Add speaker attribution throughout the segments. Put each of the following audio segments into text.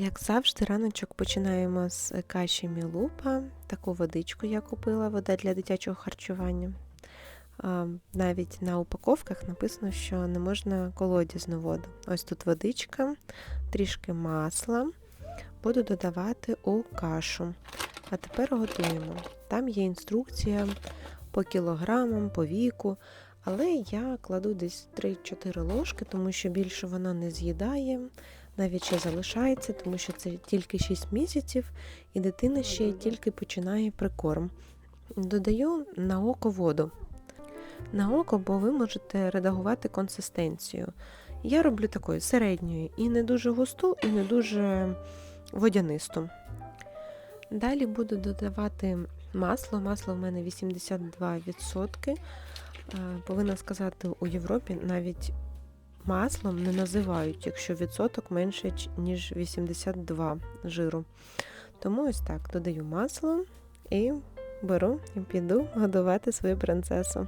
Speaker 1: Як завжди, раночок починаємо з каші Мілупа. Таку водичку я купила, вода для дитячого харчування. Навіть на упаковках написано, що не можна колодязну воду. Ось тут водичка, трішки масла. Буду додавати у кашу. А тепер готуємо. Там є інструкція по кілограмам, по віку. Але я кладу десь 3-4 ложки, тому що більше вона не з'їдає навіть ще залишається, тому що це тільки 6 місяців, і дитина ще тільки починає прикорм. Додаю на око воду. На око, бо ви можете редагувати консистенцію. Я роблю такою середньою, і не дуже густу, і не дуже водянисту. Далі буду додавати масло. Масло в мене 82%. Е, Повинна сказати, у Європі навіть маслом не називають, якщо відсоток менше, ніж 82 жиру. Тому ось так додаю масло і беру і піду годувати свою принцесу.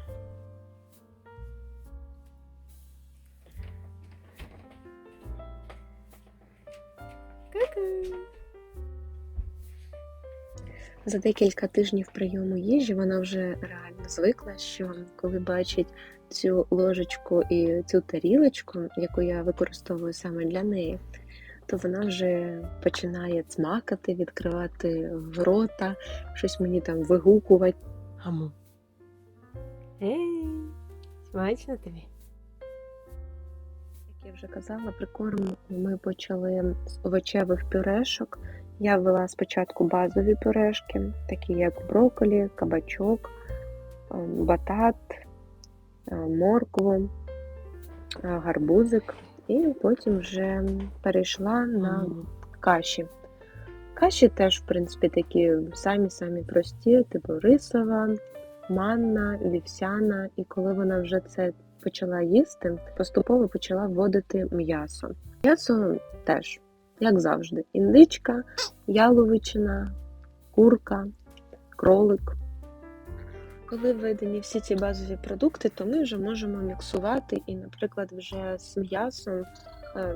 Speaker 1: За декілька тижнів прийому їжі вона вже реально звикла, що коли бачить цю ложечку і цю тарілочку, яку я використовую саме для неї, то вона вже починає цмакати, відкривати рота, щось мені там вигукувати. Гаму. Ей, смачно тобі. Як я вже казала, прикорм ми почали з овочевих пюрешок. Я ввела спочатку базові пюрешки, такі як брокколі, кабачок, батат, моркву, гарбузик, і потім вже перейшла на каші. Каші теж, в принципі, такі самі-самі прості, типу рисова, манна, вівсяна, і коли вона вже це почала їсти, поступово почала вводити м'ясо. М'ясо теж як завжди, індичка, яловичина, курка, кролик. Коли введені всі ці базові продукти, то ми вже можемо міксувати і, наприклад, вже з м'ясом е,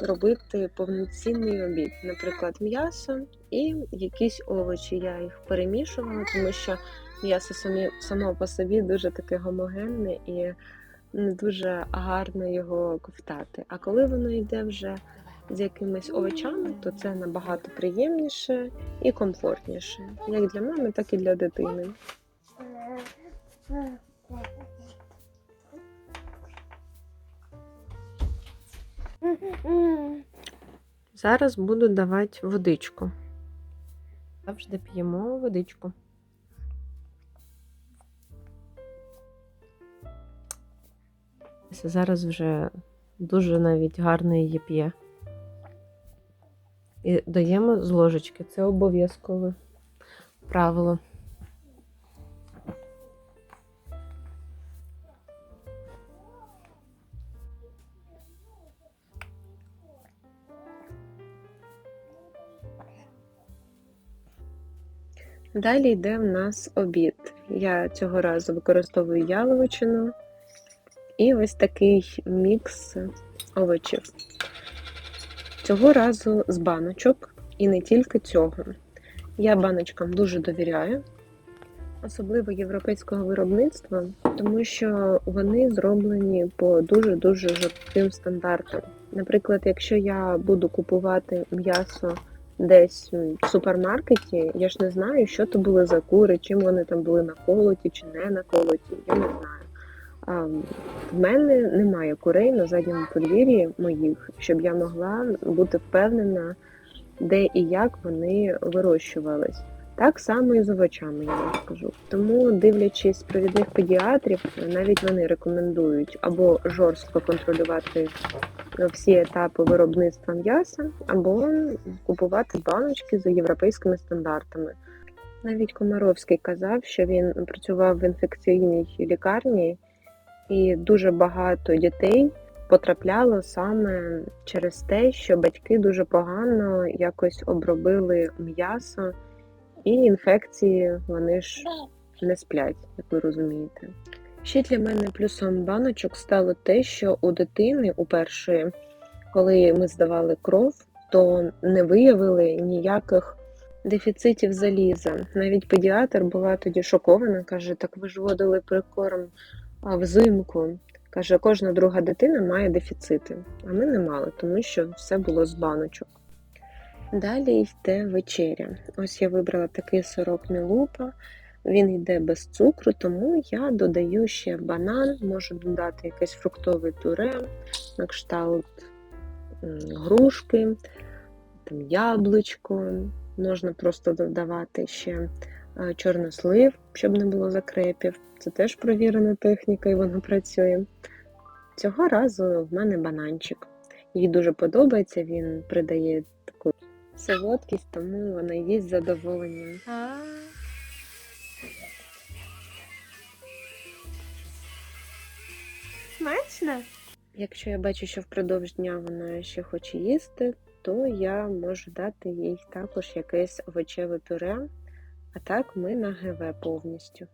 Speaker 1: робити повноцінний обід. Наприклад, м'ясо і якісь овочі. Я їх перемішувала, тому що м'ясо самі, само по собі дуже таке гомогенне і не дуже гарно його ковтати. А коли воно йде вже з якимись овочами, то це набагато приємніше і комфортніше, як для мами, так і для дитини. Зараз буду давати водичку. Завжди п'ємо водичку. Зараз вже дуже навіть гарно її п'є. І даємо з ложечки. Це обов'язкове правило. Далі йде в нас обід. Я цього разу використовую яловичину і ось такий мікс овочів. Цього разу з баночок, і не тільки цього. Я баночкам дуже довіряю, особливо європейського виробництва, тому що вони зроблені по дуже-дуже жорстким стандартам. Наприклад, якщо я буду купувати м'ясо десь в супермаркеті, я ж не знаю, що то були за кури, чим вони там були наколоті чи не наколоті, я не знаю. В мене немає курей на задньому подвір'ї моїх, щоб я могла бути впевнена, де і як вони вирощувались. Так само і з овочами, я вам скажу. Тому, дивлячись провідних педіатрів, навіть вони рекомендують або жорстко контролювати всі етапи виробництва м'яса, або купувати баночки за європейськими стандартами. Навіть Комаровський казав, що він працював в інфекційній лікарні. І дуже багато дітей потрапляло саме через те, що батьки дуже погано якось обробили м'ясо, і інфекції вони ж не сплять, як ви розумієте. Ще для мене плюсом баночок стало те, що у дитини у першої, коли ми здавали кров, то не виявили ніяких дефіцитів заліза. Навіть педіатр була тоді шокована, каже: так ви ж вводили прикорм а, взимку. Каже, кожна друга дитина має дефіцити, а ми не мали, тому що все було з баночок. Далі йде вечеря. Ось я вибрала такий сирок мілупа. Він йде без цукру, тому я додаю ще банан, можу додати якесь фруктове пюре, на кшталт грушки, там яблучко. Можна просто додавати ще е, чорнослив, щоб не було закрепів. Це теж провірена техніка і вона працює. Цього разу в мене бананчик. Їй дуже подобається, він придає таку солодкість, тому вона їсть з задоволенням.
Speaker 2: Смачно?
Speaker 1: Якщо я бачу, що впродовж дня вона ще хоче їсти, то я можу дати їй також якесь овочеве пюре, а так ми на ГВ повністю.